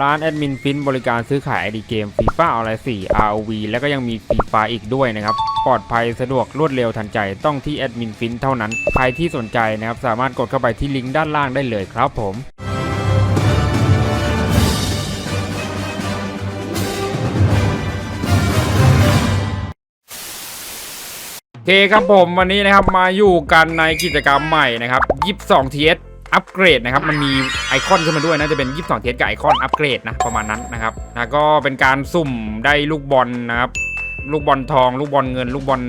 ร้านแอดมินฟินบริการซื้อขายไอดีเกมฟีฟ่าออนไลน์4 ROV แล้วก็ยังมีฟรีไฟอีกด้วยนะครับ ปลอดภัยสะดวกรวดเร็วทันใจต้องที่แอดมินฟินเท่านั้น ใครที่สนใจนะครับ สามารถกดเข้าไปที่ลิงก์ด้านล่างได้เลยครับผมโอเคครับผมวันนี้นะครับมาอยู่กันในกิจกรรมใหม่นะครับ 22 TS อัปเกรดนะครับมันมีไอคอนขึ้นมาด้วยนะจะเป็น 22 TS กับไอคอนอัปเกรดนะประมาณนั้นนะครับแล้วก็เป็นการสุ่มได้ลูกบอลนะครับลูกบอลทอง ลูกบอลเงิน ลูกบอล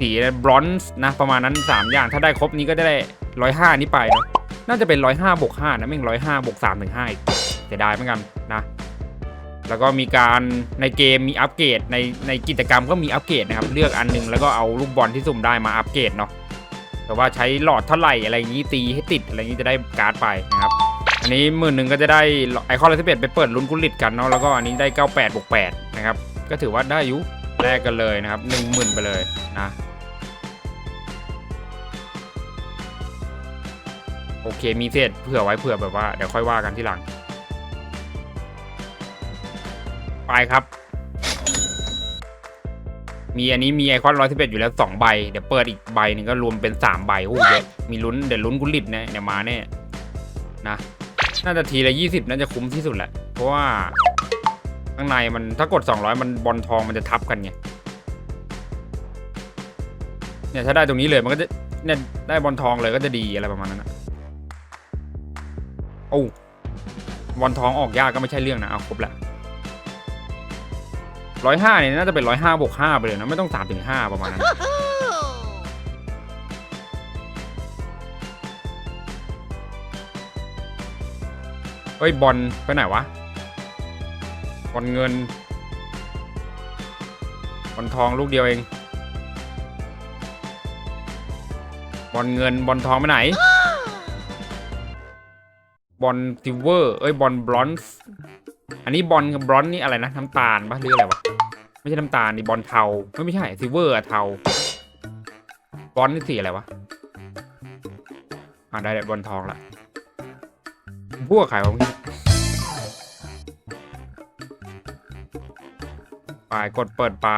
สีบรอนซ์นะประมาณนั้น 3 อย่างถ้าได้ครบนี้ก็ได้ร้อยห้านี้ไปเนาะน่าจะเป็นร้อยห้าบวกห้านะไม่ร้อยห้าบวกสามถึงห้าอีกเสียดายเหมือนกันนะแล้วก็มีการในเกมมีอัปเกรดในในกิจกรรมก็มีอัปเกรดนะครับเลือกอันหนึงแล้วก็เอาลูกบอลที่สุ่มได้มาอัปเกรดเนาะ แต่ว่าใช้หลอดเท่าไหร่อะไรอย่างนี้ตีให้ติดอะไรอย่างนี้จะได้การ์ดไปนะครับอันนี้หมื่นหนึ่งก็จะได้ไอคอนเลสเปดไปเปิดลุ้นกุลิตกันเนาะแล้วก็อันนี้ได้98บวก8นะครับก็ถือว่าได้อยุแลกกันเลยนะครับ1 0,000ไปเลยนะโอเคมีเศษเผื่อไว้เผื่อแบบว่าเดี๋ยวค่อยว่ากันที่หลัง ไปครับ มีอันนี้มีไอคอนร้อยสิบเอ็ดอยู่แล้วสองใบ เดี๋ยวเปิดอีกใบหนึงก็รวมเป็นสามใบโอ้เยอะมีลุ้นเดี๋ยวลุ้นกุลิตเนี่ยเดี๋ยวมาแน่นะน่าจะทีละยี่สิบน่าจะคุ้มที่สุดแหละ เพราะว่าข้างในมันถ้ากดสองร้อยมันบอลทองมันจะทับกันไงเนี่ยถ้าได้ตรงนี้เลยมันก็จะเนี่ยได้บอลทองเลยก็จะดีอะไรประมาณนั้นนะโอ้บอลทองออกยากก็ไม่ใช่เรื่องนะเอาครบละ ร้อยห้าเนี่ยน่าจะเป็นร้อยห้าบวกห้าไปเลยนะไม่ต้องสามถึงห้าประมาณนั้นเฮ้ยบอลไปไหนวะบอลเงินบอลทองลูกเดียวเองบอลเงินบอลทองไปไหนบอลซิลเวอร์เอ้ยบอลบรอนซ์อันนี้บอลกับบรอนซ์นี่อะไรนะน้ำตาลปะหรืออะไรวะ ไม่ใช่น้ำตาลนี่บอลเทาไม่ไม่ใช่ซิเวอร์อะเทาบอลนี่สีอะไรวะอ่าได้แล้วบอลทองละพวกขายวะเมื่อกี้ไปกดเปิดไป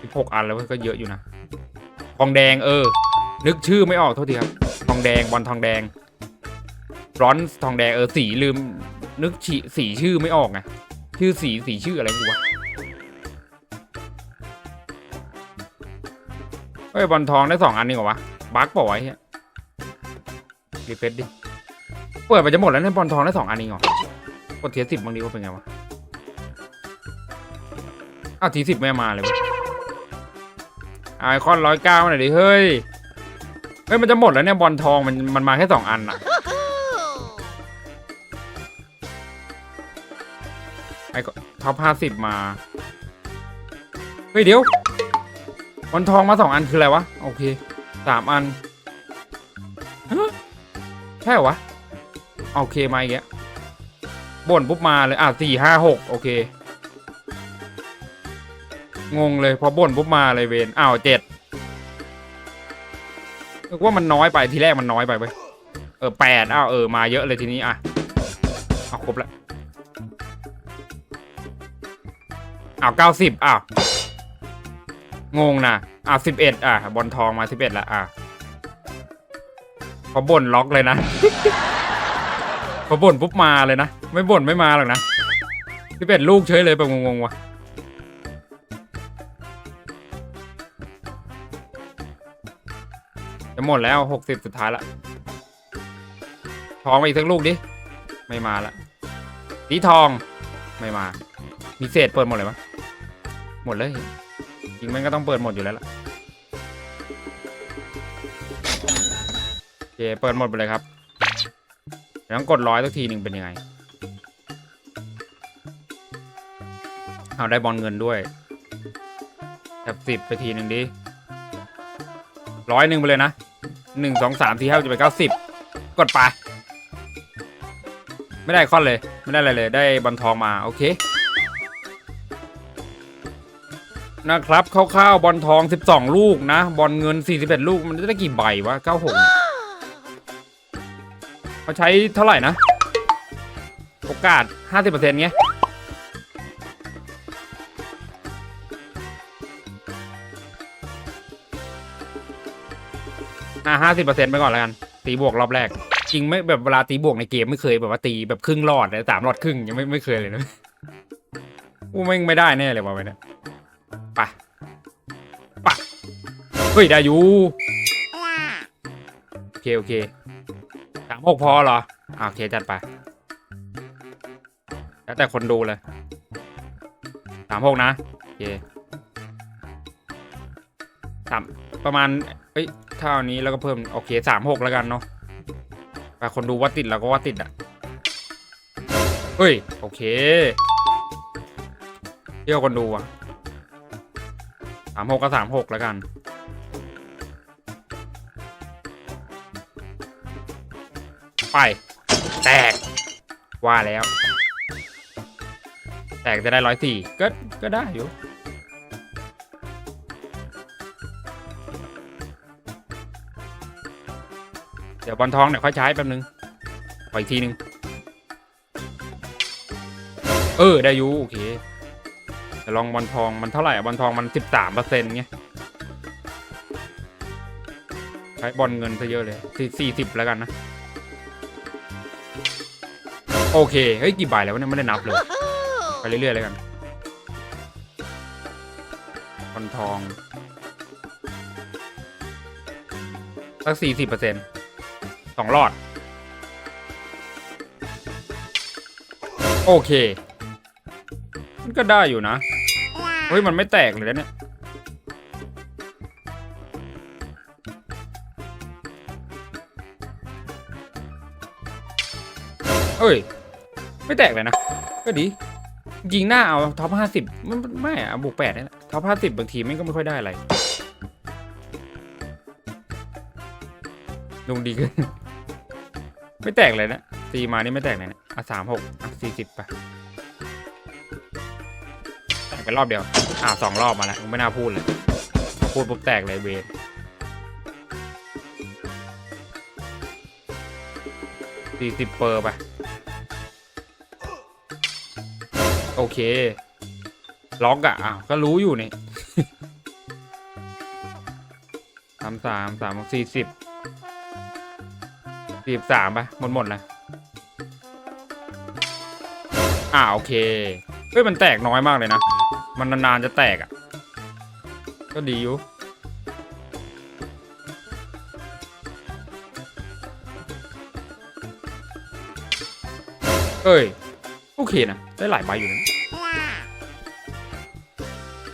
สิบหกอันแล้วก็เยอะอยู่นะ ทองแดงเออ นึกชื่อไม่ออกโทษทีครับ ทองแดงบอลทองแดงบรอนซ์ทองแดงเออสีลืม นึกฉีสีชื่อไม่ออกไงชื่อสีสีชื่ออะไรกูวะเฮ้ยบอลทองได้สองอันนี่เหรอวะบักปล่อ้เฮียรีเฟซดิเปิดไปจะหมดแล้วเนี่ยบอลทองได้สองอันนี่เหรอกดเทียสิบบางทีว่าเป็นไงวะอ้าวทีสิบไม่มาเลยวะไอคอนร้อยเก้าหน่อยดิเฮ้ยเฮ้ยมันจะหมดแล้วเนี่ยบอลทองมันมันมาแค่สองอันอะ ไอ้ก็ท็อปห้าสิบมา เฮ้ยเดี๋ยววันทองมาสองอันคืออะไรวะ โอเคสามอันฮะใช่เหรอวะ โอเคมาอีกแล้วบ่นปุ๊บมาเลย อะสี่ห้าหกโอเค งงเลยพอบ่นปุ๊บมาเลยเวนอ้าวเจ็ดนึกว่ามันน้อยไปทีแรกมันน้อยไปเว้ยเออแปดอ้าวเออมาเยอะเลยทีนี้อะเอาครบละ อ้าวเก้าสิบอ้าวงงนะอ้าวสิบเอ็ดอะบอลทองมาสิบเอ็ดละอะพอบ่นล็อกเลยนะพอบ่นปุ๊บมาเลยนะ ไม่บ่นไม่มาหรอกนะสิบเอ็ดลูกเฉยเลยแบบงงๆวะจะหมดแล้วหกสิบสุดท้ายละทองมาอีกสักลูกดิ ไม่มาละสีทองไม่มา มีเศษเปิดหมดเลยปะ หมดเลยจริงแม่งก็ต้องเปิดหมดอยู่แล้วล่ะโอเคเปิดหมดไปเลยครับเดี๋ยวต้องกดร้อยสักทีหนึ่งเป็นยังไง เอาได้บอลเงินด้วยแถบสิบไปทีหนึ่งดิร้อยหนึ่งไปเลยนะหนึ่งสองสามสี่ห้าจะไปเก้าสิบกดไป ไม่ได้คอนเลย ไม่ได้อะไรเลย ได้บอลทองมา โอเค นะครับคร่าวๆบอลทอง 12 ลูกนะ บอลเงิน 41 ลูกมันจะได้กี่ใบวะ 96เขาใช้เท่าไหร่นะ โอกาส 50%ไงอะห้าสิบเปอร์เซ็นต์ไปก่อนแล้วกัน ตีบวกรอบแรก จริงไม่แบบเวลาตีบวกในเกมไม่เคยแบบว่าตีแบบครึ่งหลอดเลยสามหลอดครึ่งยังไม่ไม่เคยเลยนะ กูไม่ไม่ได้แน่เลยว่ะไปเนี่ย ปไปเฮ้ยได้อยู่โอเคโอเคสามหกพอเหรอโอเคจัดไปแล้วแต่คนดูเลยสามหกนะโอเคสามประมาณเอ้ยเท่านี้แล้วก็เพิ่มโอเคสามหกแล้วกันเนาะแต่คนดูว่าติดเราก็ว่าติดอะเฮ้ยโอเคเที่ยวคนดูอะ สามหกก็สามหกแล้วกัน ไป แตก ว่าแล้ว แตกจะได้ร้อยสี่ก็ ก็ได้อยู่เดี๋ยวบอลทองเดี๋ยวค่อยใช้แป๊บนึงขออีกทีนึง เออ ได้อยูโอเค เดี๋ยวลองบอลทองมันเท่าไหร่อบอลทองมันสิบสามเปอร์เซ็นต์ไงใช้บอลเงินซะเยอะเลยสี่สี่สิบแล้วกันนะ โอเค เฮ้ย กี่ใบแล้วเนี่ยไม่ได้นับเลย ไปเรื่อยๆแล้วกันบอลทองสักสี่สิบเปอร์เซ็นต์สองหลอด โอเค มันก็ได้อยู่นะ เฮ้ย มันไม่แตกเลยนะเนี่ย เอ้ย ไม่แตกเลยนะ ก็ดี ยิงหน้าเอาท็อปห้าสิบมันไม่อะบวกแปดนี่แหละท็อปห้าสิบบางทีมันก็ไม่ค่อยได้อะไรลงดีขึ้น ไม่แตกเลยนะตีมานี่ไม่แตกเลยนะอะสามหกอะสี่สิบไป ไปรอบเดียว อะสองรอบมาแล้วไม่น่าพูดเลย พูดปุ๊บแตกเลยเวรสี่สิบเปอร์ไป โอเค ล็อกอะอ้าวก็รู้อยู่นี่สามสามสามสี่สิบสี่สามไปหมดหมดเลยอ่าโอเค เฮ้ย มันแตกน้อยมากเลยนะ มันนานๆจะแตกอะก็ดีอยู่ เอ้ย โอเคนะ ได้หลายใบอยู่นะ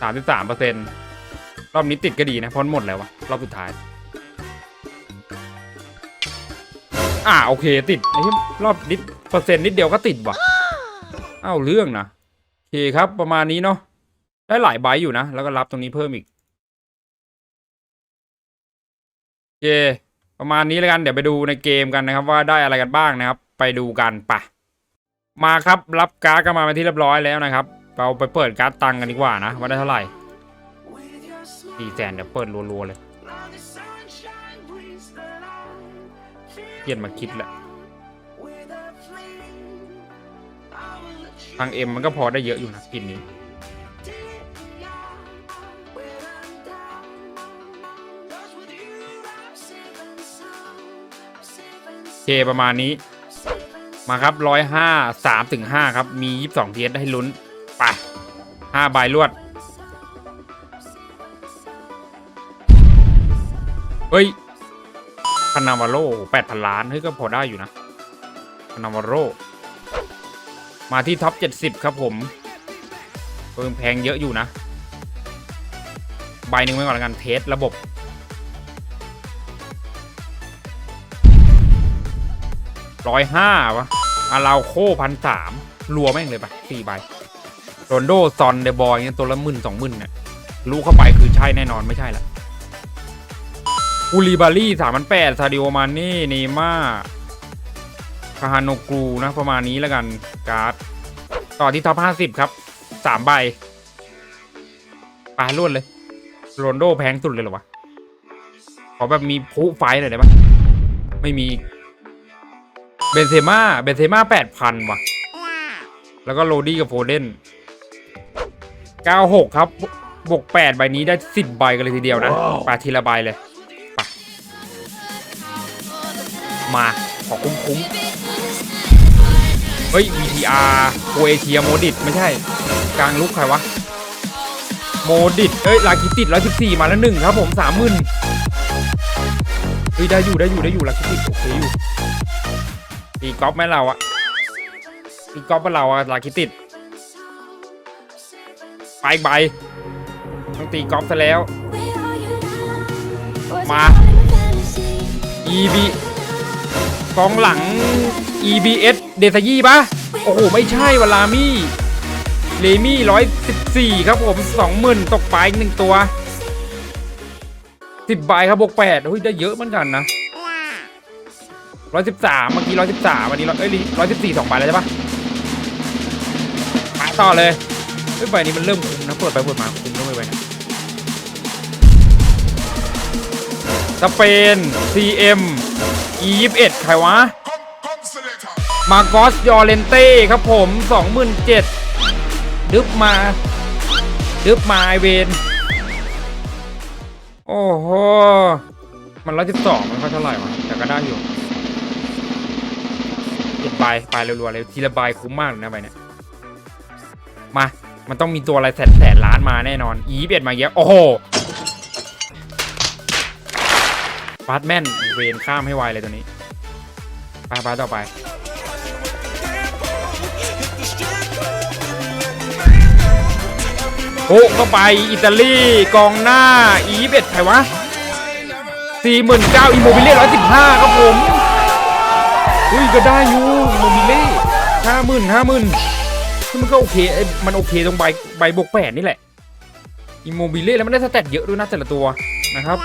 สามสิบสามเปอร์เซ็นต์รอบนี้ติดก็ดีนะ เพราะหมดแล้ววะรอบสุดท้าย อ่าโอเคติดไอ้รอบนิดเปอร์เซ็นต์นิดเดียวก็ติดว่ะ เอ้าเรื่องนะโอเคครับประมาณนี้เนาะ ได้หลายใบอยู่นะ แล้วก็รับตรงนี้เพิ่มอีกเคประมาณนี้แล้วกันเดี๋ยวไปดูในเกมกันนะครับ ว่าได้อะไรกันบ้างนะครับ ไปดูกันปะมาครับรับการ์ดกันมาเป็นที่เรียบร้อยแล้วนะครับ เราไปเปิดการ์ดตังกันดีกว่านะว่าได้เท่าไหร่สี่แสนเดี๋ยวเปิดรัวๆเลยเกียนมาคิดแหละทางเอ็มมันก็พอได้เยอะอยู่นะกินนี้ ประมาณนี้ มาครับร้อยห้าสามถึงห้าครับ มียี่สิบสองเทียให้ลุ้น ไปห้าใบรวด เฮ้ยพานาวาโลแปดพันล้าน เฮ้ย ก็พอได้อยู่นะพานาวาโลมาที่ท็อปเจ็ดสิบครับผมเพิ่มแพงเยอะอยู่นะ ใบหนึ่งไว้ก่อนแล้วกันเทสระบบ ร้อยห้าวะอาราโคพันสามรัวแม่งเลยปะสี่ใบโรนโดซอนเดบอยเนี่ยตัวละหมื่นสองหมื่นเนี่ยรู้เข้าไปคือใช่แน่นอนไม่ใช่ละอูริบารี่สามพันแปดซาดิโอมาเน่เนม่าคาฮานโนกูนะประมาณนี้แล้วกันการ์ดต่อที่ท็อปห้าสิบครับสามใบปลาล้วนเลยโรนโดแพงสุดเลยเหรอวะขอแบบมีพุไฟหน่อยได้ปะไม่มี เบนเซม่าเบนเซม่าแปดพันว่ะ แล้วก็โรดี้กับโฟเดนเก้าหกครับ บวกแปดใบนี้ได้สิบใบกันเลยทีเดียวนะปาทีละใบเลยไปมา ขอคุ้มๆเฮ้ย VTR โคเอเชียโมดิตไม่ใช่ กลางลุกใครวะ โมดิตเอ้ย ลาคิติดร้อยสิบสี่มาแล้วหนึ่งครับผมสามหมื่นเฮ้ย ได้อยู่ได้อยู่ได้อยู่ลาคิติดโอเคอยู่ ตีกอล์ฟไหมเราอะตีกอล์ฟเป็นเราอะลาคิติดไปอีกใบต้องตีกอล์ฟซะแล้ว มา EB กองหลัง EBS เดซายี่ปะโอ้โห ไม่ใช่วลามี่เลมี่ร้อยสิบสี่ครับผมสองหมื่นตกไปอีกหนึ่งตัวสิบใบครับบวกแปดเฮ้ย ได้เยอะเหมือนกันนะ ร้อยสิบสามเมื่อกี้ร้อยสิบสามวันนี้ร้อยเอ้ยร้อยสิบสี่สองใบแล้วใช่ปะมาต่อเลยเฮ้ยใบนี้มันเริ่มคุ้มนะเปิดไปเปิดมาคุ้มด้วยใบเนี้ยสเปน CM E ยี่สิบเอ็ดใครวะ มาโกอสยอเลนเต้ครับผม 27,000ดึบมา ดึบมาไอเวนโอ้โห มันร้อยสิบสองมันก็เท่าไหร่วะ แต่ก็ได้อยู่ เก็บใบไปรัวๆเลยทีละใบคุ้มมากเลยนะใบเนี้ยมา มันต้องมีตัวอะไรแสนแสนล้านมาแน่นอน E ยี่สิบเอ็ดมาเยอะ โอ้โหฟาสแมนเวนข้ามให้ไวเลยตัวนี้ไปไปต่อไปโอ้เข้าไปอิตาลีกองหน้าอีเบ็ดใครวะสี่หมื่นเก้าอิโมบิเล่ร้อยสิบห้าครับผม อุ้ยก็ได้อยู่อิโมบิเล่ห้าหมื่นห้าหมื่นมันก็โอเคมันโอเคตรงใบใบบวกแปดนี่แหละอิโมบิเล่แล้วมันได้สแตทเยอะด้วยนะแต่ละตัวนะครับ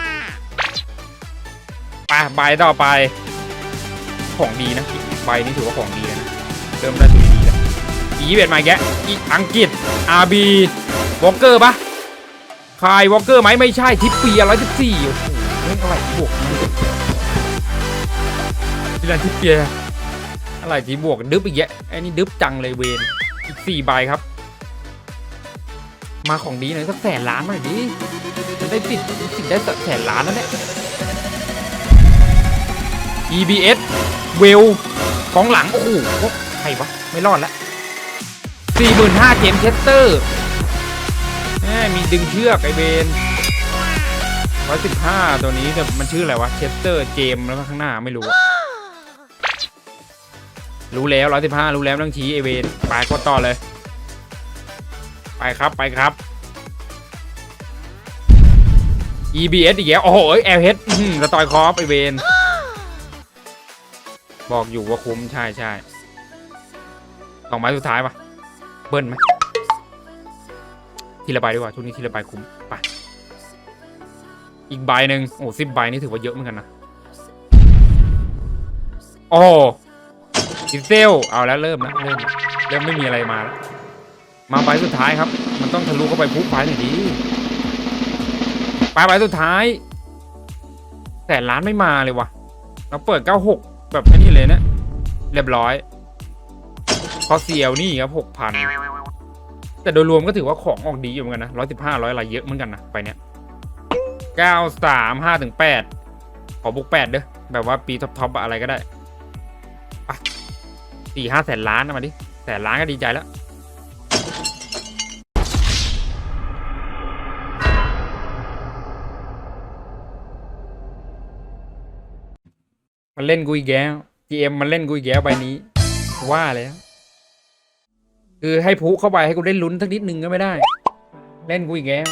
ไปใบต่อไป ของดีนะใบนี้ถือว่าของดีนะเริ่มได้ตัวดีแล้วอีเบ็ดมาแกอีอังกฤษอาร์บีวอลเกอร์ปะคายวอลเกอร์ไหมไม่ใช่ทิปเปียร้อยสิบสี่โอ้โหเล่นอะไรบวก นี่แหละทิปเปียอะไรที่บวกดึบอีกแยะไอ้นี่ดึบจังเลยเวนอีกสี่ใบครับ มาของดีหน่อยสักแสนล้านหน่อยดิจะได้ติดติดได้สักแสนล้านนั่นแหละ EBS เวลของหลัง โอ้โหใครวะ ไม่รอดละสี่หมื่นห้าเจมเชสเตอร์แหมมีดึงเชือกไอเบนร้อยสิบห้าตัวนี้แต่มันชื่ออะไรวะ เชสเตอร์เจมแล้วก็ข้างหน้าไม่รู้ รู้แล้วร้อยสิบห้ารู้แล้วต้องชี้ไอเวนไปกดต่อเลย ไปครับไปครับ EBS อีกแล้วโอ้โหเอลเฮดสตอยคอฟไอเวนบอกอยู่ว่าคุ้มใช่ใช่สองไม้สุดท้ายปะเบิ้ลไหมทีละใบดีกว่าช่วงนี้ทีละใบคุ้มไปอีกใบหนึ่งโอ้สิบใบนี่ถือว่าเยอะเหมือนกันนะโอ้ ดิเซลเอาแล้วเริ่มแล้วเริ่มเริ่มไม่มีอะไรมาแล้วมาใบสุดท้ายครับ มันต้องทะลุเข้าไปพุกไปหน่อยดีไปใบสุดท้ายแสนล้านไม่มาเลยวะเราเปิดเก้าหกแบบนี้เลยนะเรียบร้อย พอเซียวนี่ครับหกพันแต่โดยรวมก็ถือว่าของออกดีอยู่เหมือนกันนะร้อยสิบห้าร้อยอะไรเยอะเหมือนกันนะไปเนี้ยเก้าสามห้าถึงแปดขอบุกแปดเด้อแบบว่าปีท็อปทอะไรก็ได้ สี่ห้าแสนล้านนะมาดิแสนล้านก็ดีใจแล้ว มันเล่นกูอีกแล้ว GM มันเล่นกูอีกแล้วใบนี้ ว่าแล้วคือให้พุเข้าไปให้กูได้ลุ้นสักนิดนึงก็ไม่ได้ เล่นกูอีกแล้ว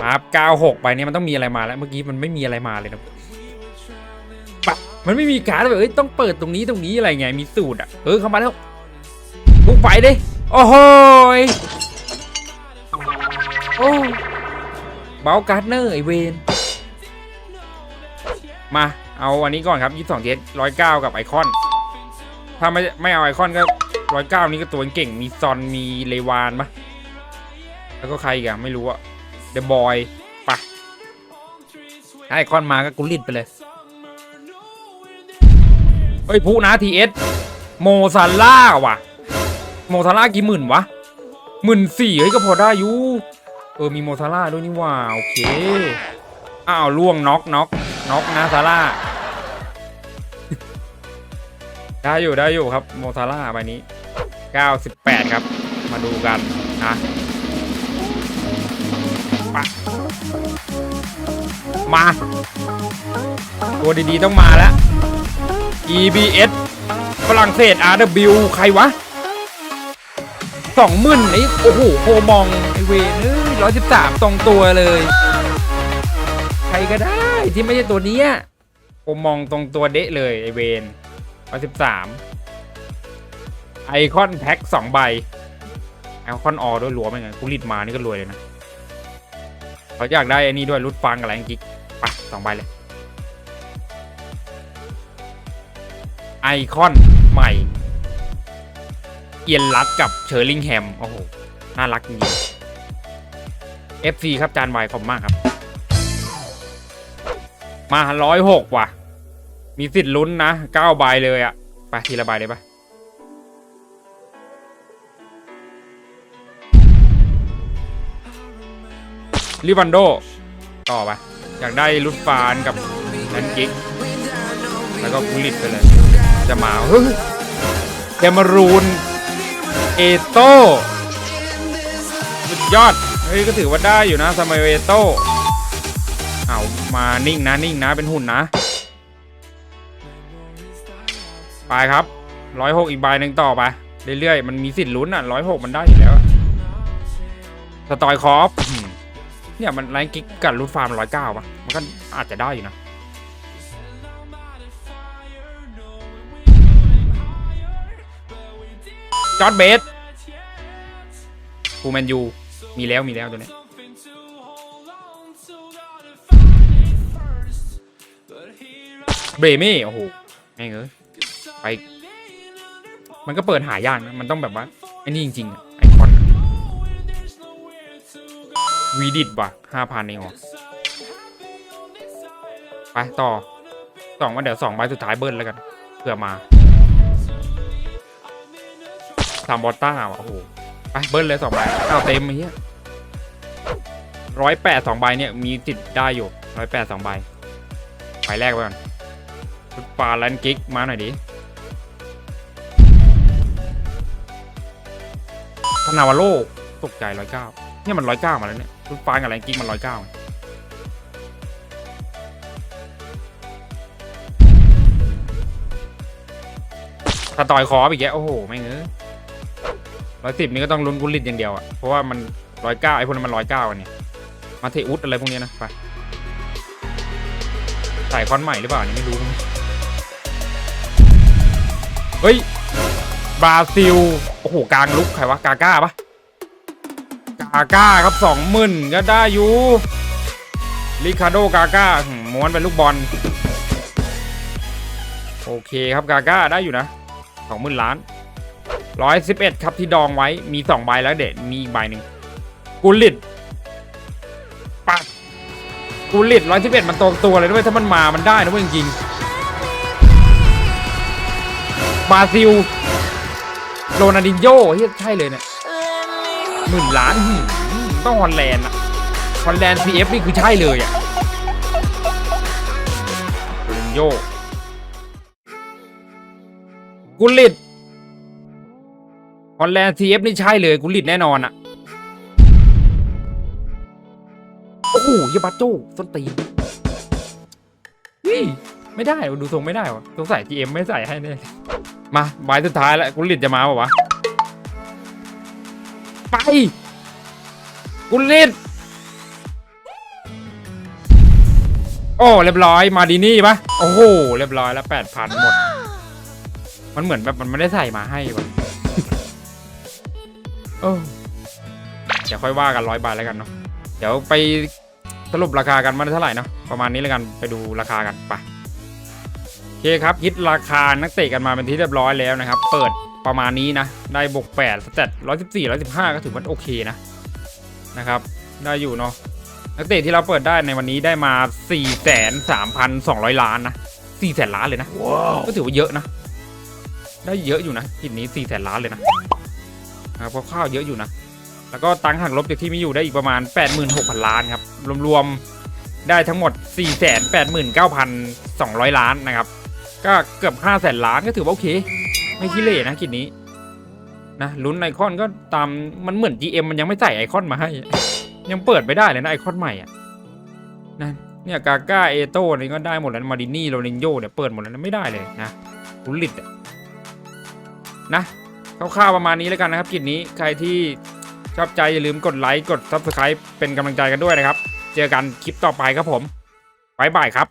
ครับ96ใบนี้มันต้องมีอะไรมาแล้ว เมื่อกี้มันไม่มีอะไรมาเลยนะ มันไม่มีการแบบเอ้ยต้องเปิดตรงนี้ตรงนี้อะไรไงมีสูตรอะเออเข้ามาแล้วพุกไปดิโอ้โหโอ้เบลการ์ดเนอร์ไอเวนมาเอาอันนี้ก่อนครับ22เทสร้อยเก้ากับไอคอน ถ้าไม่ไม่เอาไอคอนก็ร้อยเก้านี้ก็ตัวเก่งมีซอนมีเลวานปะแล้วก็ใครอีกอะไม่รู้อะเดอะบอยปะถ้าไอคอนมาก็กุลิดไปเลย เฮ้ยผู้นะทีเอสโมซาร่าว่ะ โมซาร่ากี่หมื่นวะหมื่นสี่เฮ้ยก็พอได้อยู่เออมีโมซาร่าด้วยนี่ว่าโอเคอ้าวล่วงน็อกน็อกน็อกนะซาร่าได้อยู่ได้อยู่ครับโมซาร่าใบนี้ 98 ครับ มาดูกันนะ มา ตัวดีๆต้องมาแล้ว EBS ฝรั่งเศส RW ใครวะสองหมื่นไอ้โอ้โหโคมองไอเวนร้อยสิบสามตรงตัวเลย ใครก็ได้ที่ไม่ใช่ตัวนี้โคมองตรงตัวเดะเลยไอเวนร้อยสิบสามไอคอนแพ็คสองใบไอคอนออด้วยหลวมยังไงกูรีดมานี่ก็รวยเลยนะเขาอยากได้ไอ้นี่ด้วยรุดฟังกับอะไรกิ๊ก สองใบเลย ไอคอนใหม่ เอียนรัดกับเชอร์ลิงแฮม โอ้โห น่ารักจริงๆ FC ครับจานไวขอบคุณมากครับ มาร้อยหกว่ะ มีสิทธิ์ลุ้นนะเก้าใบเลยอะไปทีละใบเลยปะลิวันโด ต่อไป อยากได้ลุดฟานกับแลนกิกแล้วก็กุลิตไปเลย จะมาเฮ้ยเดมารูน เอโต้สุดยอด เฮ้ยก็ถือว่าได้อยู่นะสมัยเอโต้เอามานิ่งนะนิ่งนะเป็นหุ่นนะ ไปครับร้อยหกอีกใบหนึ่งต่อไป เรื่อยๆ มันมีสิทธิ์ลุ้นอะร้อยหกมันได้อยู่แล้ว สตอยคอฟ เนี่ยมันไลน์กิ๊กกับรูทฟาร์มร้อยเก้าป่ะ มันก็อาจจะได้อยู่นะ จอร์ดเบสฟูแมนยู มีแล้วมีแล้วตัวนี้เบรเม่โอ้โหแม่งเอ้ยไป มันก็เปิดหายากนะ มันต้องแบบว่าไอ้นี่จริงๆไอ วีดิตว่ะห้าพันเองเหรอไปต่อสองมาเดี๋ยวสองใบสุดท้ายเบิ้ลแล้วกันเผื่อมาสามบอตต้าว่ะโอ้โหไปเบิ้ลเลยสองใบอ้าวเต็มไอ้เหี้ยร้อยแปดสองใบเนี่ยมีติดได้อยู่ร้อยแปดสองใบใบแรกไปก่อนฟุตปลาแลนกิกมาหน่อยดิธนาวาโลตกใจร้อยเก้า เนี่ยมันร้อยเก้ามาแล้วเนี่ยฟุตปลากับแลนกิกมันร้อยเก้าถ้าต่อยคออีกแกโอ้โหไม่งเงยร้อยสิบนี่ก็ต้องลุ้นกุลิตอย่างเดียวอะเพราะว่ามันร้อยเก้าไอ้พวกนั้นมันร้อยเก้าอันเนี่ยมาเทอุสอะไรพวกนี้นะไปใส่คอนใหม่หรือเปล่านี่ไม่รู้เฮ้ยบราซิล โอ้โห กลางลุก ใครวะ กาก้าปะ กาก้าครับสองหมื่นก็ได้อยู่ริคาโดกาก้าหืมม้วนเป็นลูกบอล โอเคครับกาก้าได้อยู่นะสองหมื่นล้านร้อยสิบเอ็ดครับที่ดองไว้มีสองใบแล้วเด็ดมีอีกใบหนึ่งกูลิดปักกูลิดร้อยสิบเอ็ดมันตรงตัวเลยด้วยถ้ามันมามันได้นะเว้ยจริงบราซิลโรนัลดินโญ่เฮ้ยใช่เลยเนี่ย หมื่นล้านหืมต้องฮอลแลนด์อะฮอลแลนด์ CF นี่คือใช่เลยอะโรนัลดินโญ่กูลิดฮอลแลนด์ CF นี่ใช่เลยกูลิดแน่นอนอะโอ้โหยาบัตโจ้ส้นตีนฮ้ยไม่ได้ดูทรงไม่ได้วะสงสัย GM ไม่ใส่ให้เนี่ยมาใบสุดท้ายแล้วกูลิดจะมาป่าวะ ไปกูลิดโอ้ เรียบร้อย มาดีนี่ปะโอ้โห เรียบร้อยแล้วแปดพันหมด มันเหมือนแบบมันไม่ได้ใส่มาให้วะเออเดี๋ยวค่อยว่ากันร้อยบาทแล้วกันเนาะ เดี๋ยวไปสรุปราคากันมันเท่าไหร่เนาะ ประมาณนี้แล้วกันไปดูราคากันไปโอเคครับคิดราคานักเตะกันมาเป็นที่เรียบร้อยแล้วนะครับ เปิด ประมาณนี้นะ ได้บวก8สเตตร้อยสิบสี่ร้อยสิบห้าก็ถือว่าโอเคนะนะครับ ได้อยู่เนาะนักเตะที่เราเปิดได้ในวันนี้ได้มา4 3 2 0 0ล้านนะ4แสนล้านเลยนะก็ถือว่าเยอะนะ ได้เยอะอยู่นะกิจนี้4แสนล้านเลยนะนะครับข้าวๆเยอะอยู่นะแล้วก็ตังค์หักลบจากที่มีอยู่ได้อีกประมาณ 86,000 ล้านครับ รวมๆ ได้ทั้งหมด 489,200 ล้านนะครับ ก็เกือบ5แสนล้านก็ถือว่าโอเค ไม่ขี้เหร่นะกิจนี้นะลุ้นไอคอนก็ตามมันเหมือน GM มันยังไม่ใส่ไอคอนมาให้ ยังเปิดไม่ได้เลยนะไอคอนใหม่อะนะเนี่ยกาก้าเอโต้นี่ก็ได้หมดแล้วมาดินี่โรนินโยเนี่ยเปิดหมดแล้วไม่ได้เลยนะคุลิตอะนะคร่าวๆประมาณนี้แล้วกันนะครับกิจนี้ใครที่ชอบใจอย่าลืมกดไลค์กด Subscribe เป็นกำลังใจกันด้วยนะครับ เจอกันคลิปต่อไปครับผมบายบายครับ